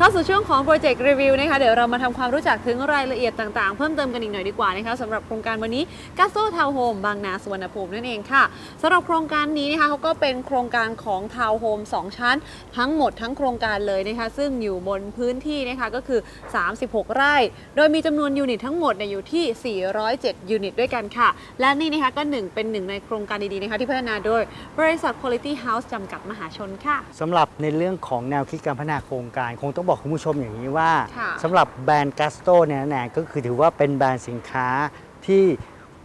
ข้าสู่ช่วงของ Project Review นะคะเดี๋ยวเรามาทำความรู้จักถึงรายละเอียดต่างๆ เพิ่มเติมกันอีกหน่อยดีกว่านะคะสำหรับโครงการวันนี้ g a s t o Town Home บางนาสุวรรณภูมินั่นเองค่ะสำหรับโครงการนี้นะคะเขาก็เป็นโครงการของ Town Home 2ชั้น ทั้งหมดทั้งโครงการเลยนะคะซึ่งอยู่บนพื้นที่นะคะก็คือ 36 ไร่ โดยมีจำนวนยูนิตทั้งหมดเนี่ยอยู่ที่ 407 ยูนิตด้วยกันค่ะ และนี่นะคะก็หนึ่งเป็นหนึ่งในโครงการดีๆนะคะที่พัฒนาโดยบริษัท Quality House จำกัดมหาชนค่ะสำหรับในเรื่องของแนวคิดการพัฒนาโครงการคงต้องบอกคุณผู้ชมอย่างนี้ว่าค่ะสำหรับแบรนด์กัสโตเนี่ยนะก็คือถือว่าเป็นแบรนด์สินค้าที่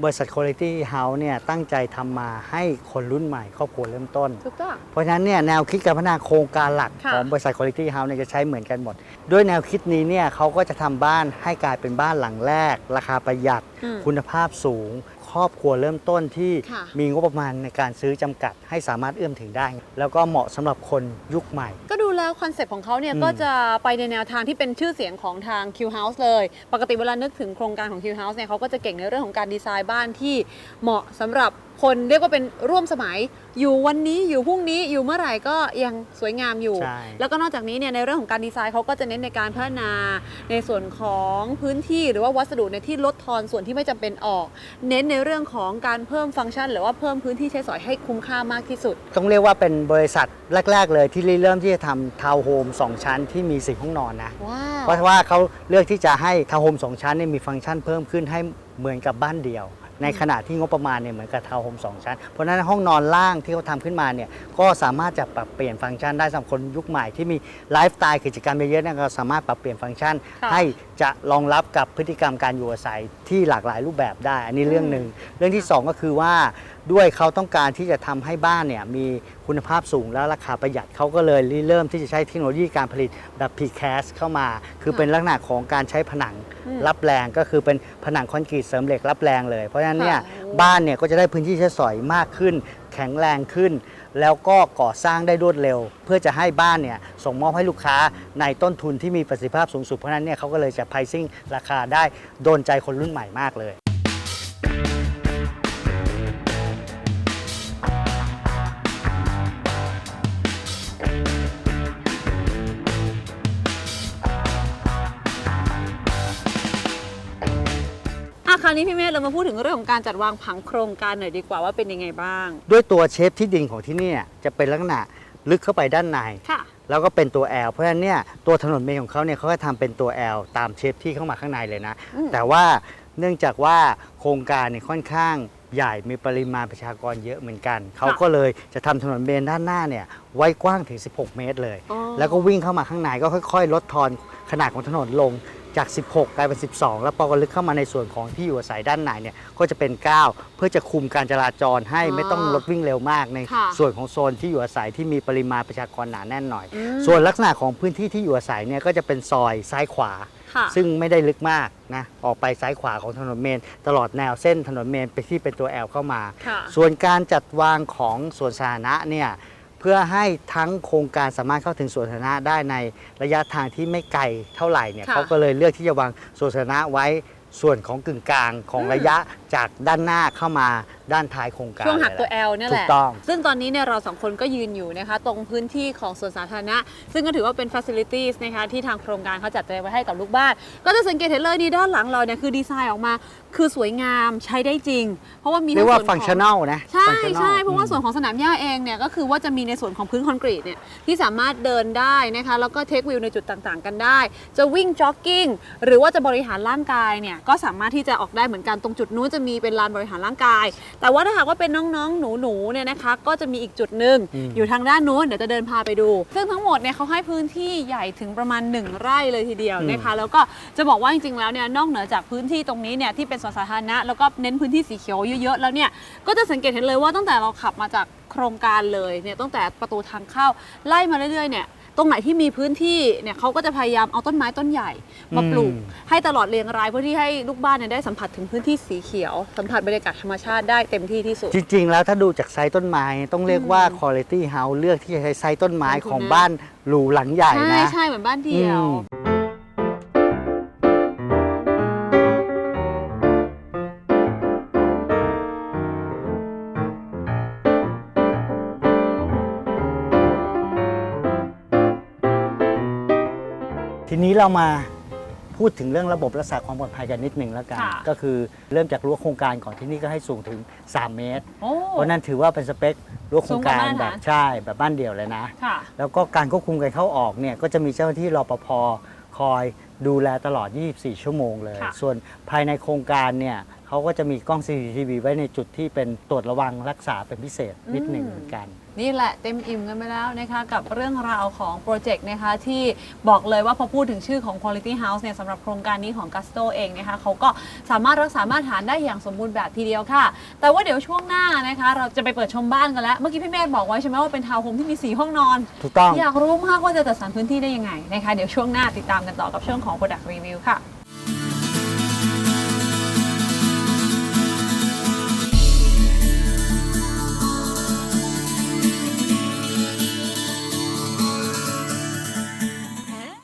บริษัท Quality House เนี่ยตั้งใจทำมาให้คนรุ่นใหม่ครอบครัวเริ่มต้น ถูกต้อง เพราะฉะนั้นเนี่ยแนวคิดการพัฒนาโครงการหลักค่ะของบริษัท Quality House เนี่ยจะใช้เหมือนกันหมด ด้วยแนวคิดนี้เนี่ยเขาก็จะทำบ้านให้กลายเป็นบ้านหลังแรก ราคาประหยัดอืมคุณภาพสูง ครอบครัวเริ่มต้นที่ค่ะมีงบประมาณในการซื้อจำกัด ให้สามารถเอื้อมถึงได้ แล้วก็เหมาะสำหรับคนยุคใหม่ ก็ดูแล้วคอนเซ็ปต์ของเขาเนี่ยอืม ก็จะไปในแนวทางที่เป็นชื่อเสียงของทาง Q House เลย ปกติเวลานึกถึงโครงการของ Q House เนี่ยเขาก็จะเก่งในเรื่องของการดีไซน์บ้านที่เหมาะสำหรับ คนเรียกว่าเป็นร่วมสมัย อยู่วันนี้อยู่พรุ่งนี้อยู่เมื่อไหร่ก็ยังสวยงามอยู่ ใช่ แล้วก็นอกจากนี้เนี่ยในเรื่องของการดีไซน์เขาก็จะเน้นในการพัฒนาในส่วนของพื้นที่หรือว่าวัสดุในยที่ลดทอนส่วนที่ไม่จำเป็นออก เน้นในเรื่องของการเพิ่มฟังก์ชัน หรือว่าเพิ่มพื้นที่ใช้สอยให้คุ้มค่ามากที่สุด ต้องเรียกว่าเป็นบริษัทแรก ๆ เลยที่เริ่มที่จะทำทาวน์โฮม2ชั้นที่มีสี่ห้องนอนนะ ว้าวเพราะว่าเขาเลือกที่จะให้ทาวน์โฮมสองชั้นเนี่ยมีฟังก์ชันเพิ่มขึ้นให้เหมือนกับบ้านเดียว ในขณะที่งบประมาณเนี่ยเหมือนกับทาวน์โฮมสองชั้น เพราะฉะนั้นห้องนอนล่างที่เขาทำขึ้นมาเนี่ยก็สามารถจะปรับเปลี่ยนฟังก์ชันได้สำหรับคนยุคใหม่ที่มีไลฟ์สไตล์กิจกรรมเยอะๆเนี่ยก็สามารถปรับเปลี่ยนฟังก์ชัน ค่ะ ให้จะรองรับกับพฤติกรรมการอยู่อาศัยที่หลากหลายรูปแบบได้ อันนี้เรื่องหนึ่งเรื่องที่สองก็คือว่าด้วยเขาต้องการที่จะทำให้บ้านเนี่ยมีคุณภาพสูงและราคาประหยัดเขาก็เลยเริ่มที่จะใช้เทคโนโลยีการผลิตแบบ precast เข้ามา คือเป็นลักษณะของการใช้ผนังอืมรับแรงก็คือเป็นผนังคอนกรีตเสริมเหล็กรับแรงเลย เพราะฉะนั้นเนี่ยค่ะบ้านเนี่ยก็จะได้พื้นที่ใช้สอยมากขึ้น แข็งแรงขึ้น แล้วก็ก่อสร้างได้รวดเร็ว เพื่อจะให้บ้านเนี่ยส่งมอบให้ลูกค้าในต้นทุนที่มีประสิทธิภาพสูงสุดเพราะฉะนั้นเนี่ยเขาก็เลยจะ pricing ราคาได้โดนใจคนรุ่นใหม่มากเลย คราวนี้พี่เมธเรามาพูดถึงเรื่องของการจัดวางผังโครงการหน่อยดีกว่าว่าเป็นยังไงบ้าง ด้วยตัวเชฟที่ดินของที่เนี่ยจะเป็นลักษณะลึกเข้าไปด้านใน ค่ะ แล้วก็เป็นตัว L เพราะฉะนั้นเนี่ยตัวถนนเมนของเขาเนี่ยเขาก็ทำเป็นตัว L ตามเชฟที่เข้ามาข้างในเลยนะ อืม แต่ว่าเนื่องจากว่าโครงการเนี่ยค่อนข้างใหญ่มีปริมาณประชากรเยอะเหมือนกัน เขาก็เลยจะทำถนนเมนด้านหน้าเนี่ยไว้กว้างถึง 16 เมตรเลย อ๋อแล้วก็วิ่งเข้ามาข้างในก็ค่อย ๆ ลดทอนขนาดของถนนลง จาก 16 กลายเป็น 12 แล้วพอก็ลึกเข้ามาในส่วนของที่อยู่อาศัยด้านในเนี่ยก็จะเป็น 9 เพื่อจะคุมการจราจรให้ไม่ต้องรถวิ่งเร็วมากในค่ะส่วนของโซนที่อยู่อาศัยที่มีปริมาณประชากรหนาแน่นหน่อย อืม ส่วนลักษณะของพื้นที่ที่อยู่อาศัยเนี่ยก็จะเป็นซอยซ้ายขวา ค่ะ ซึ่งไม่ได้ลึกมากนะออกไปซ้ายขวาของถนนเมน ตลอดแนวเส้นถนนเมนไปที่เป็นตัว L เข้ามา ค่ะ ส่วนการจัดวางของสวนสาธารณะเนี่ย เพื่อให้ทั้งโครงการสามารถเข้าถึงสวนสาธารณะได้ในระยะทางที่ไม่ไกลเท่าไหร่เนี่ยค่ะ เขาก็เลยเลือกที่จะวางสวนสาธารณะไว้ส่วนของกึ่งกลางของอืมระยะจากด้านหน้าเข้ามาด้านท้ายโครงการช่วงหักตัวเลย L เนี่ยแหถูละกต้อง ซึ่งตอนนี้เนี่ยเราสองคนก็ยืนอยู่นะคะ ตรงพื้นที่ของสวนสาธารณะ ซึ่งก็ถือว่าเป็น facilities นะคะที่ทางโครงการเขาจัดเตรียมไว้ให้กับลูกบ้าน ก็จะสังเกตเห็นเลยนี่ด้านหลังเราเนี่ยคือดีไซน์ออกมา คือสวยงามใช้ได้จริง เพราะว่ามีเรียกว่าทั้ฟังส่ชั่วนนของแนลนะ ใช่ functional ใช่เพราะว่าอืมส่วนของสนามหญ้าเองเนี่ยก็คือว่าจะมีในส่วนของพื้นคอนกรีตเนี่ยที่สามารถเดินได้นะคะแล้วก็เทควิวในจุดต่างๆ กันได้ จะวิ่งจ็อกกิ้งหรือว่าจะบริหารร่างกายเนี่ยก็สามารถที่จะออกได้เหมือนกันตรงจุดนู้นจะมีเป็นลานบริหารร่างกายแต่ว่าถ้าหากว่าเป็นน้องๆ หนูๆเนี่ยนะคะ ก็จะมีอีกจุดหนึ่งอืม อยู่ทางด้านนู้นเดี๋ยวจะเดินพาไปดู ซึ่งทั้งหมดเนี่ยเขาให้พื้นที่ใหญ่ถึงประมาณ 1 ไร่เลยทีเดียวนะคะ แล้วก็จะบอกว่าจริงๆแล้วเนี่ยนอกเหนือจากพื้นที่ตรงนี้เนี่ยที่เป็นสวนสาธารณะแล้วก็เน้นพื้นที่สีเขียวเยอะๆแล้วเนี่ยก็จะสังเกตเห็นเลยว่าตั้งแต่เราขับมาจากโครงการเลยเนี่ยตั้งแต่ประตูทางเข้าไล่มาเรื่อยๆเนี่ย ตรงไหนที่มีพื้นที่เนี่ยเขาก็จะพยายามเอาต้นไม้ต้นใหญ่มาปลูกอืมให้ตลอดเรียงรายเพื่อที่ให้ลูกบ้านเนี่ยได้สัมผัสถึงพื้นที่สีเขียว สัมผัสบรรยากาศธรรมชาติได้เต็มที่ที่สุด จริง ๆ แล้วถ้าดูจากไซส์ต้นไม้ต้องเรียกว่า Quality House เลือกที่จะใช้ไซส์ต้นไม้ขอบคุณของนะบ้านหรูหลังใหญ่ใช่นะ ใช่เหมือนบ้านเดียว อืม นี้เรามาพูดถึงเรื่องระบบรักษาความปลอดภัยกันนิดหนึ่งแล้วกัน ค่ะ ก็คือเริ่มจากรั้วโครงการก่อนที่นี่ก็ให้สูงถึง 3 เมตร โอ้ เพราะนั่นถือว่าเป็นสเปครั้วโครงการสูงกว่ามาตรฐาน แบบใช่แบบบ้านเดี่ยวเลยนะ ค่ะ แล้วก็การควบคุมการเข้าออกเนี่ยก็จะมีเจ้าหน้าที่รปภคอยดูแลตลอด 24 ชั่วโมงเลย ค่ะส่วนภายในโครงการเนี่ย เขาก็จะมีกล้อง CCTV ไว้ในจุดที่เป็นตรวจระวังรักษาเป็นพิเศษนิดหนึ่งเหมือนกัน นี่แหละเต็มอิ่มกันไปแล้วนะคะกับเรื่องราวของโปรเจกต์นะคะที่บอกเลยว่าพอพูดถึงชื่อของ Quality House เนี่ยสำหรับโครงการนี้ของ Gusto เองนะคะเขาก็สามารถรักษามาตรฐานได้อย่างสมบูรณ์แบบทีเดียวค่ะ แต่ว่าเดี๋ยวช่วงหน้านะคะ เราจะไปเปิดชมบ้านกันแล้ว เมื่อกี้พี่เมธบอกไว้ใช่ไหมว่าเป็นทาวน์โฮมที่มี 4 ห้องนอน ถูกต้อง อยากรู้มากว่าจะจัดสรรพื้นที่ได้ยังไงนะคะเดี๋ยวช่วงหน้าติดตามกันต่อกับช่วงของ Product Review ค่ะ